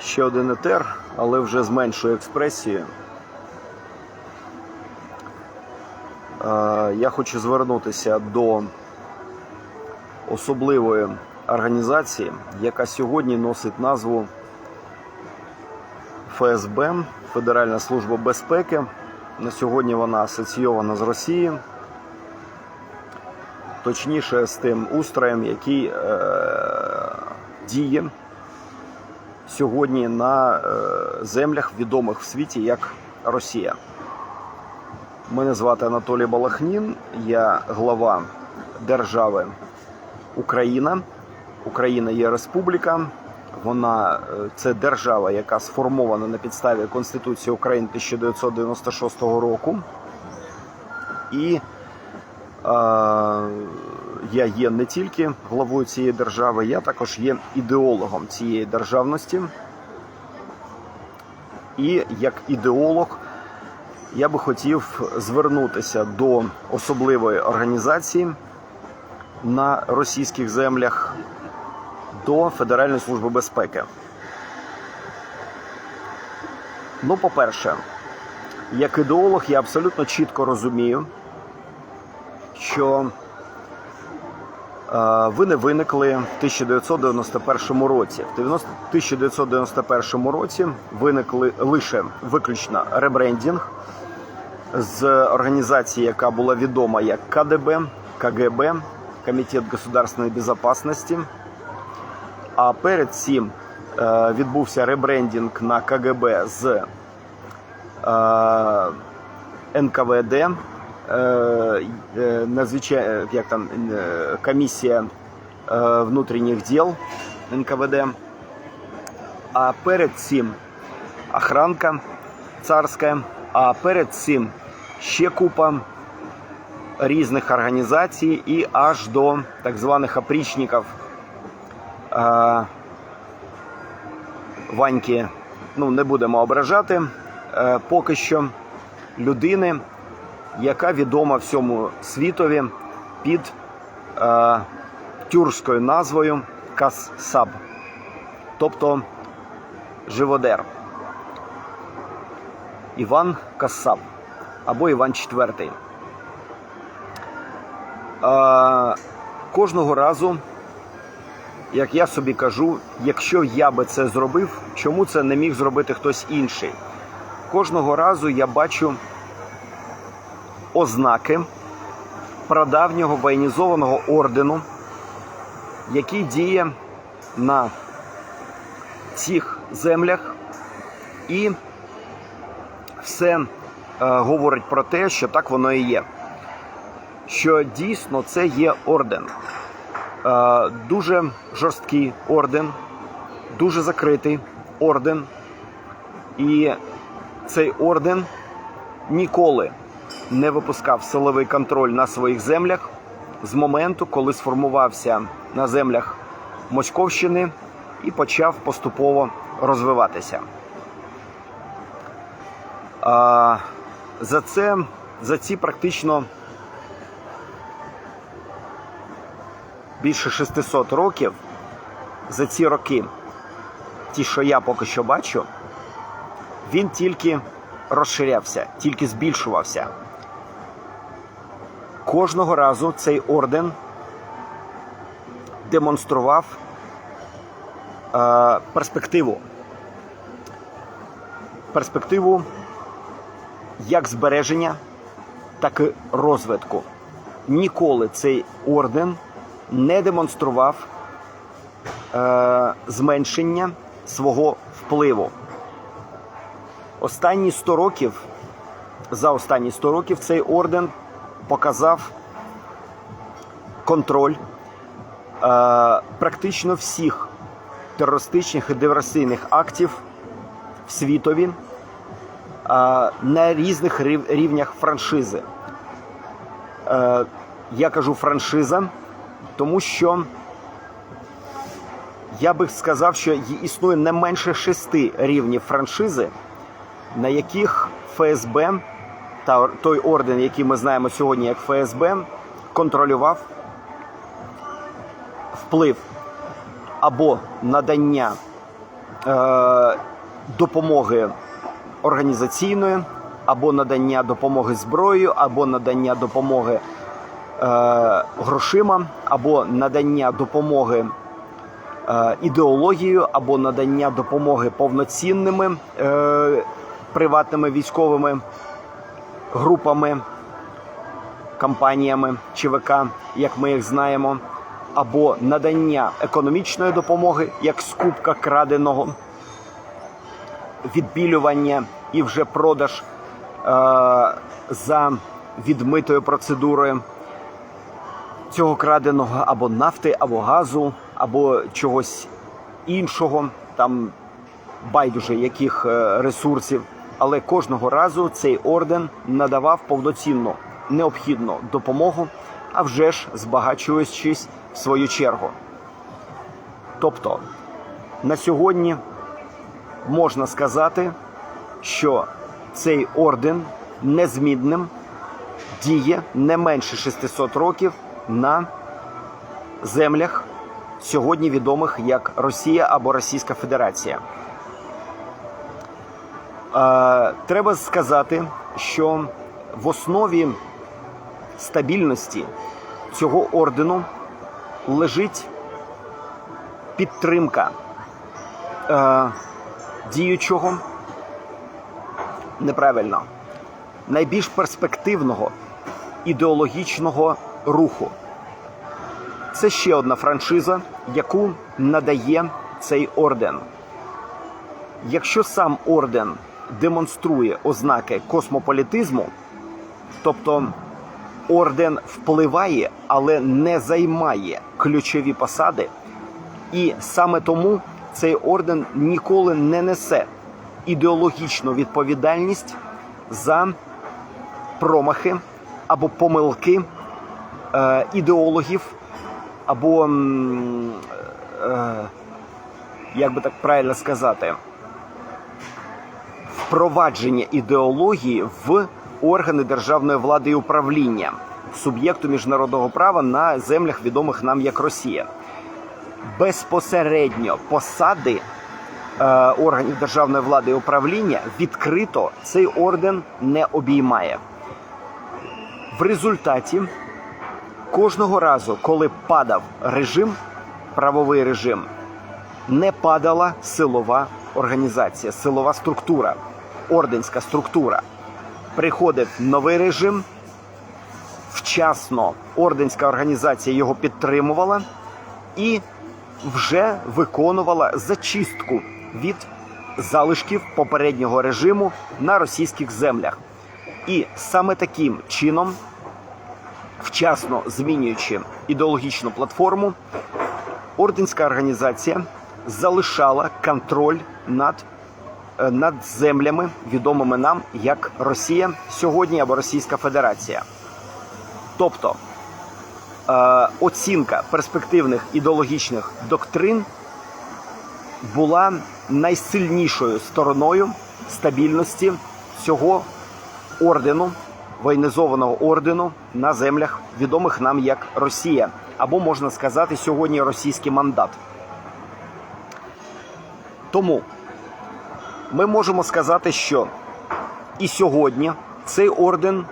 Ще один етер, але вже з меншою експресією. Е, Я хочу звернутися до особливої організації, яка сьогодні носить назву ФСБ Федеральна служба безпеки. На сьогодні вона асоційована з Росією, точніше з тим устроєм, який е, діє сьогодні на е, землях, відомих в світі як Росія. Мене звати Анатолій Балахнін, я глава держави Україна. Україна є республіка. Вона е, це держава, яка сформована на підставі Конституції України 1996 року. І е, я є не тільки главою цієї держави, я також є ідеологом цієї державності. І як ідеолог я би хотів звернутися до особливої організації на російських землях до Федеральної служби безпеки. Ну, по-перше, як ідеолог, я абсолютно чітко розумію, що ви не виникли в 1991 році. В 1991 році виникли лише виключно ребрендінг з організації, яка була відома як КДБ, КГБ, Комітет государственної безопасности. А перед цим е, відбувся ребрендінг на КГБ з е, НКВД, е, е, надзвичай, як там, е, комісія внутрішніх діл НКВД. А перед цим охранка царська, а перед цим ще купа різних організацій і аж до так званих опрічників е, Ваньки, ну не будемо ображати, е, поки що людини, яка відома всьому світові під е, тюркською назвою Кассаб, тобто живодер. Іван Кассаб або Іван IV. Е, кожного разу, як я собі кажу, якщо я би це зробив, чому це не міг зробити хтось інший? Кожного разу я бачу ознаки прадавнього воєнізованого ордену, який діє на цих землях, і все е, говорить про те, що так воно і є що дійсно це є орден. Е, Дуже жорсткий орден, дуже закритий орден. І цей орден ніколи не випускав силовий контроль на своїх землях з моменту, коли сформувався на землях Московщини і почав поступово розвиватися. А, За це за ці практично більше 600 років за ці роки, ті, що я поки що бачу, він тільки розширявся, тільки збільшувався. Кожного разу цей орден демонстрував е, перспективу. Перспективу як збереження, так і розвитку. Ніколи цей орден не демонстрував е, зменшення свого впливу. Останні 100 років, за останні 100 років цей орден показав контроль е, практично всіх терористичних і диверсійних актів в світові е, на різних рів- рівнях франшизи. Е, я кажу франшиза, тому що я би сказав, що існує не менше шести рівнів франшизи, на яких ФСБ та той орден, який ми знаємо сьогодні як ФСБ, контролював вплив або надання е, допомоги організаційної, або надання допомоги зброєю, або надання допомоги е, грошима, або надання допомоги е, ідеологією, або надання допомоги повноцінними е, приватними військовими групами, компаніями ЧВК, як ми їх знаємо, або надання економічної допомоги, як скупка краденого, відбілювання і вже продаж е, за відмитою процедурою цього краденого або нафти, або газу, або чогось іншого, там байдуже яких е, ресурсів. Але кожного разу цей орден надавав повноцінну необхідну допомогу, а вже ж збагачуючись в свою чергу. Тобто на сьогодні можна сказати, що цей орден незмінним діє не менше 600 років на землях сьогодні відомих як Росія або Російська Федерація. Треба сказати, що в основі стабільності цього ордену лежить підтримка е, діючого неправильно найбільш перспективного ідеологічного руху. Це ще одна франшиза, яку надає цей орден. Якщо сам орден демонструє ознаки космополітизму, тобто орден впливає, але не займає ключові посади, і саме тому цей орден ніколи не несе ідеологічну відповідальність за промахи або помилки е, ідеологів, або, е, як би так правильно сказати, впровадження ідеології в органи державної влади і управління суб'єкту міжнародного права на землях, відомих нам як Росія. Безпосередньо посади е, органів державної влади і управління відкрито цей орден не обіймає. В результаті кожного разу, коли падав режим, правовий режим, не падала силова організація, силова структура, орденська структура. Приходив новий режим. Вчасно орденська організація його підтримувала і вже виконувала зачистку від залишків попереднього режиму на російських землях. І саме таким чином, вчасно змінюючи ідеологічну платформу, орденська організація залишала контроль над, над землями, відомими нам як Росія сьогодні або Російська Федерація. Тобто е, оцінка перспективних ідеологічних доктрин була найсильнішою стороною стабільності цього ордену, воєнізованого ордену на землях, відомих нам як Росія, або можна сказати, сьогодні російський мандат. Тому ми можемо сказати, що і сьогодні цей орден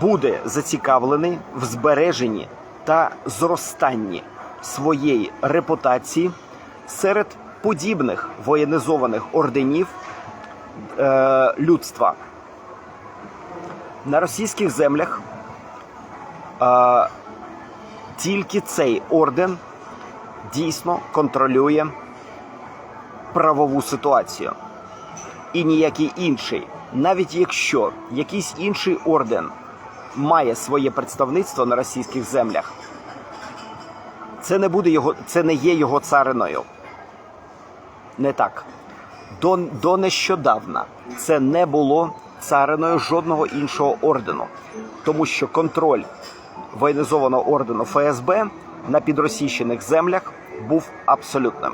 буде зацікавлений в збереженні та зростанні своєї репутації серед подібних воєнізованих орденів е, людства. На російських землях е, тільки цей орден дійсно контролює правову ситуацію. І ніякий інший, навіть якщо якийсь інший орден має своє представництво на російських землях, це не буде його, це не є його цариною. Не так. До, до нещодавна це не було цариною жодного іншого ордену, тому що контроль воєнізованого ордену ФСБ на підросійщених землях був абсолютним.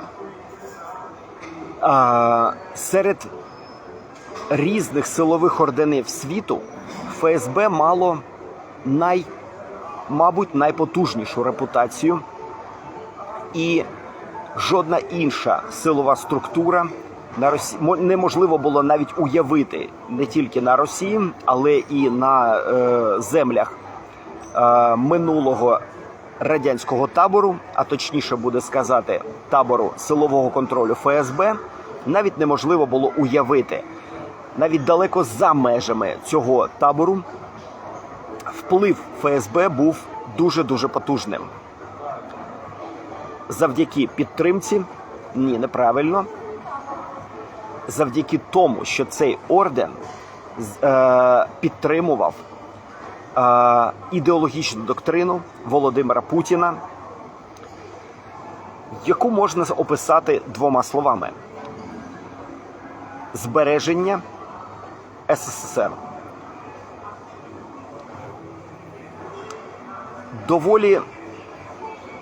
А, серед різних силових орденів світу ФСБ мало най, мабуть, найпотужнішу репутацію і жодна інша силова структура на Росі... неможливо було навіть уявити не тільки на Росії, але і на е, землях е, минулого радянського табору, а точніше буде сказати, табору силового контролю ФСБ, навіть неможливо було уявити. Навіть далеко за межами цього табору вплив ФСБ був дуже дуже потужним. Завдяки підтримці, ні, неправильно. Завдяки тому, що цей орден е, підтримував е, ідеологічну доктрину Володимира Путіна, яку можна описати двома словами: збереження СССР. Доволі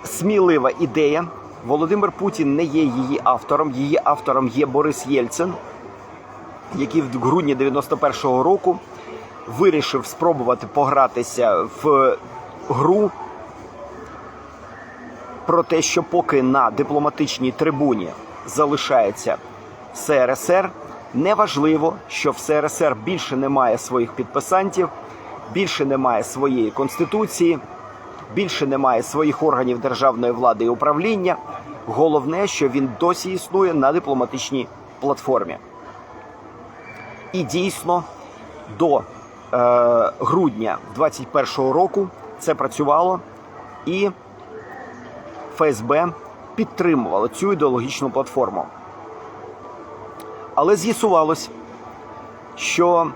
смілива ідея. Володимир Путін не є її автором. Її автором є Борис Єльцин, який в грудні 91-го року вирішив спробувати погратися в гру про те, що поки на дипломатичній трибуні залишається СРСР, неважливо, що в СРСР більше немає своїх підписантів, більше немає своєї конституції, більше немає своїх органів державної влади і управління. Головне, що він досі існує на дипломатичній платформі. І дійсно до е, грудня 21-го року це працювало, і ФСБ підтримувало цю ідеологічну платформу. Але з'ясувалось, що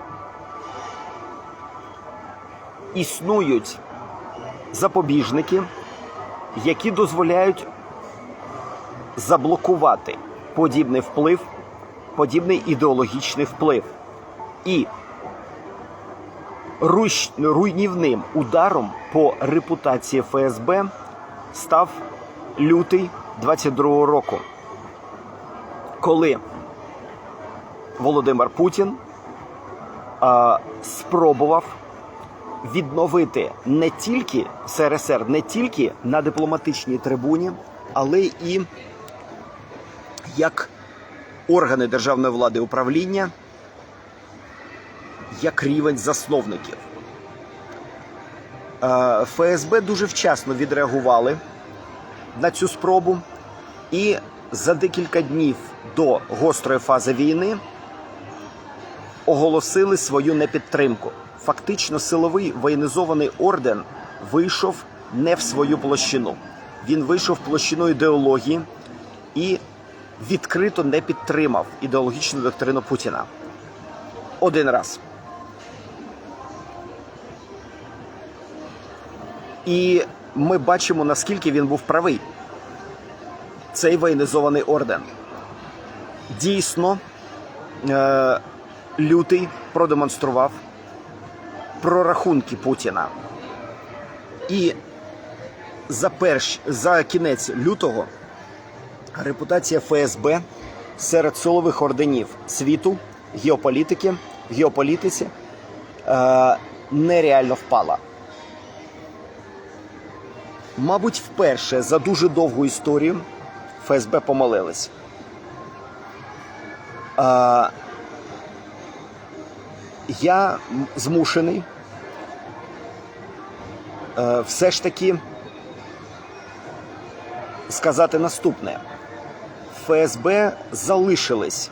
існують запобіжники, які дозволяють заблокувати подібний вплив, подібний ідеологічний вплив. І руйнівним ударом по репутації ФСБ став лютий 22-го року, коли Володимир Путін а, спробував відновити не тільки СРСР, не тільки на дипломатичній трибуні, але і як органи державної влади управління, як рівень засновників. Е, ФСБ дуже вчасно відреагували на цю спробу, і за декілька днів до гострої фази війни оголосили свою непідтримку. Фактично, силовий воєнізований орден вийшов не в свою площину. Він вийшов в площину ідеології і відкрито не підтримав ідеологічну доктрину Путіна. Один раз. І ми бачимо, наскільки він був правий. Цей воєнізований орден. Дійсно, е- лютий продемонстрував прорахунки Путіна. І за, перш, за кінець лютого репутація ФСБ серед силових орденів світу, геополітики, геополітиці е, нереально впала. Мабуть, вперше за дуже довгу історію ФСБ помолились. Е, я змушений е, все ж таки сказати наступне: ФСБ залишились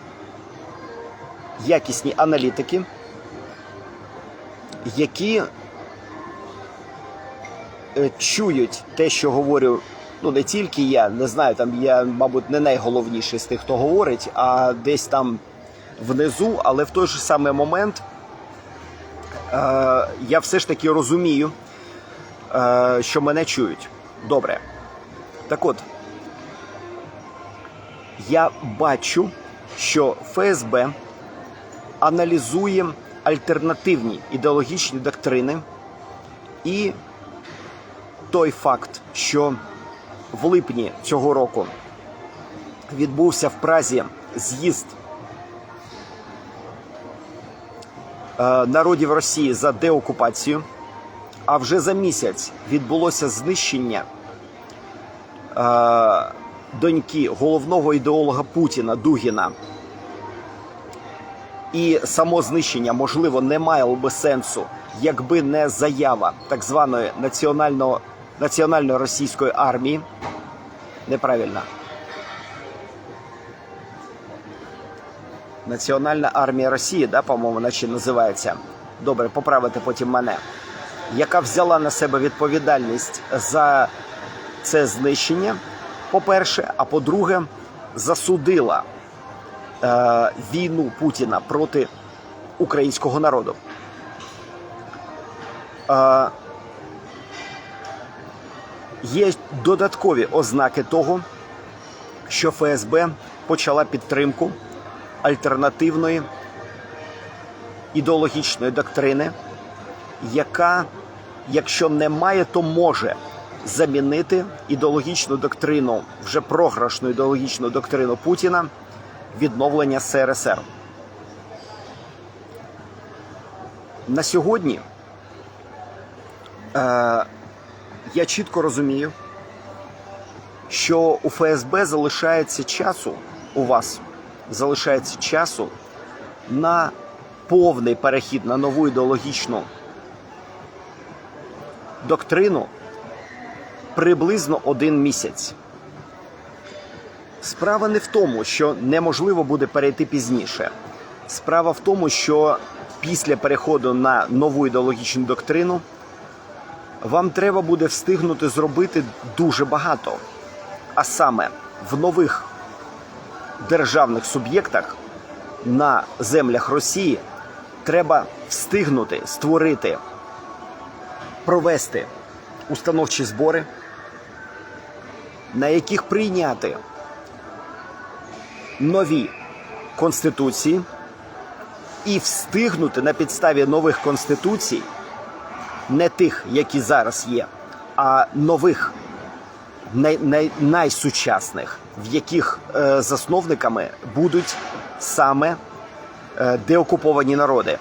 якісні аналітики, які е, чують те, що говорю. Ну, не тільки я, не знаю, там я, мабуть, не найголовніший з тих, хто говорить, а десь там внизу, але в той же самий момент я все ж таки розумію, е, що мене чують. Добре. Так от, я бачу, що ФСБ аналізує альтернативні ідеологічні доктрини і той факт, що в липні цього року відбувся в Празі з'їзд народів Росії за деокупацію, а вже за місяць відбулося знищення е, доньки головного ідеолога Путіна Дугіна. І само знищення, можливо, не мало би сенсу, якби не заява так званої національно, національної російської армії. Неправильно. Національна армія Росії, да, по-моєму, наче називається. Добре, поправити потім мене. Яка взяла на себе відповідальність за це знищення, по-перше, а по-друге, засудила е, війну Путіна проти українського народу. Е, є додаткові ознаки того, що ФСБ почала підтримку альтернативної ідеологічної доктрини, яка, якщо не має, то може замінити ідеологічну доктрину, вже програшну ідеологічну доктрину Путіна відновлення СРСР. На сьогодні е, я чітко розумію, що у ФСБ залишається часу у вас залишається часу на повний перехід на нову ідеологічну доктрину приблизно один місяць. Справа не в тому, що неможливо буде перейти пізніше. Справа в тому, що після переходу на нову ідеологічну доктрину вам треба буде встигнути зробити дуже багато. А саме в нових державних суб'єктах на землях Росії треба встигнути створити, провести установчі збори, на яких прийняти нові конституції і встигнути на підставі нових конституцій, не тих, які зараз є, а нових най, най, найсучасних, в яких е, засновниками будуть саме е, деокуповані народи.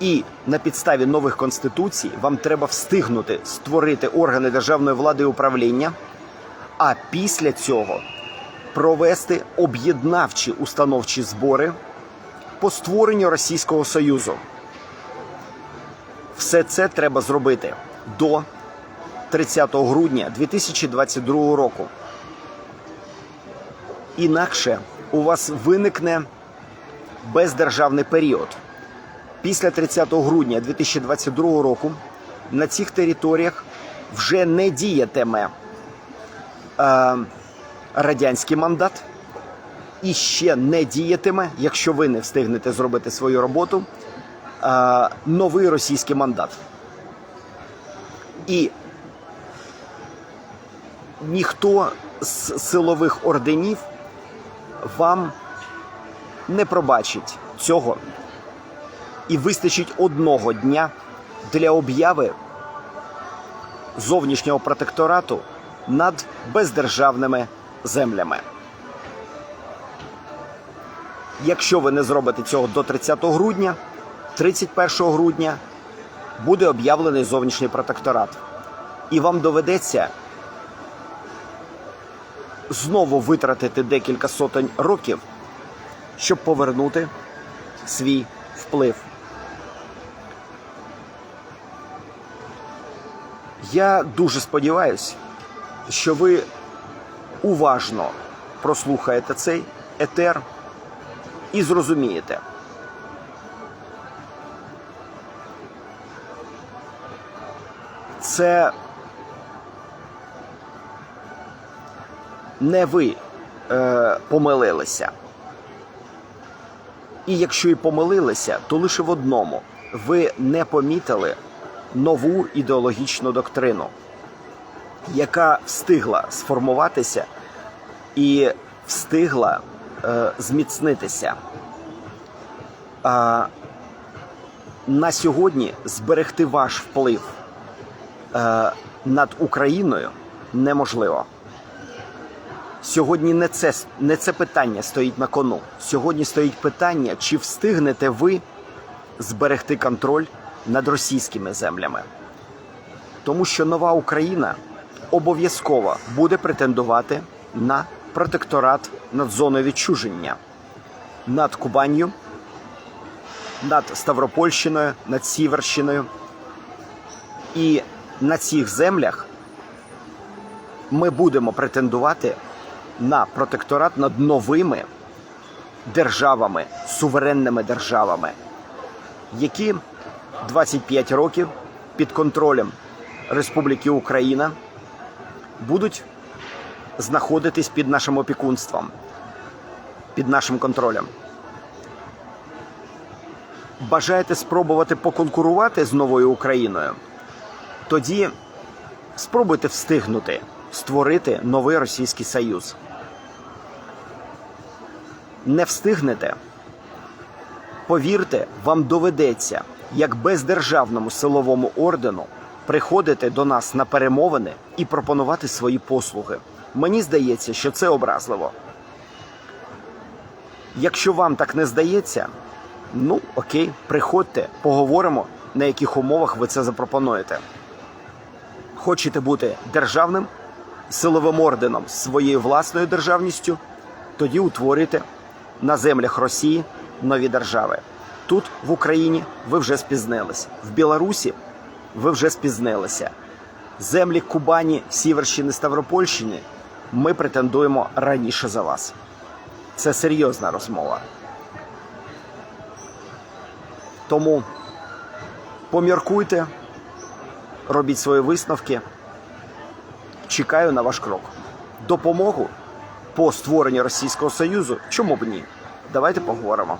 І на підставі нових конституцій вам треба встигнути створити органи державної влади і управління, а після цього провести об'єднавчі установчі збори по створенню Російського Союзу. Все це треба зробити до 30 грудня 2022 року. Інакше у вас виникне бездержавний період. Після 30 грудня 2022 року на цих територіях вже не діятиме е, радянський мандат і ще не діятиме, якщо ви не встигнете зробити свою роботу, е, новий російський мандат. І ніхто з силових орденів вам не пробачить цього. І вистачить одного дня для обяви зовнішнього протекторату над бездержавними землями. Якщо ви не зробите цього до 30 грудня, 31 грудня буде об'явлений зовнішній протекторат. І вам доведеться знову витратити декілька сотень років, щоб повернути свій вплив. Я дуже сподіваюся, що ви уважно прослухаєте цей етер і зрозумієте. Це не ви е, помилилися. І якщо і помилилися, то лише в одному: ви не помітили нову ідеологічну доктрину, яка встигла сформуватися і встигла е, зміцнитися. А на сьогодні зберегти ваш вплив е, над Україною неможливо. Сьогодні не це, не це питання стоїть на кону. Сьогодні стоїть питання, чи встигнете ви зберегти контроль над російськими землями. Тому що нова Україна обов'язково буде претендувати на протекторат над зоною відчуження, над Кубанью, над Ставропольщиною, над Сіверщиною. І на цих землях ми будемо претендувати на протекторат над новими державами, суверенними державами, які 25 років під контролем Республіки Україна будуть знаходитись під нашим опікунством, під нашим контролем. Бажаєте спробувати поконкурувати з новою Україною? Тоді спробуйте встигнути створити новий Російський Союз. Не встигнете. Повірте, вам доведеться, як бездержавному силовому ордену, приходити до нас на перемовини і пропонувати свої послуги. Мені здається, що це образливо. Якщо вам так не здається, ну окей, приходьте, поговоримо, на яких умовах ви це запропонуєте. Хочете бути державним силовим орденом своєю власною державністю, тоді утворюйте на землях Росії нові держави. Тут, в Україні, ви вже спізнились. В Білорусі ви вже спізнилися. Землі Кубані, Сіверщини, Ставропольщини ми претендуємо раніше за вас. Це серйозна розмова. Тому поміркуйте, робіть свої висновки. Чекаю на ваш крок. Допомогу по створенню Російського Союзу. Чому б ні? Давайте поговоримо.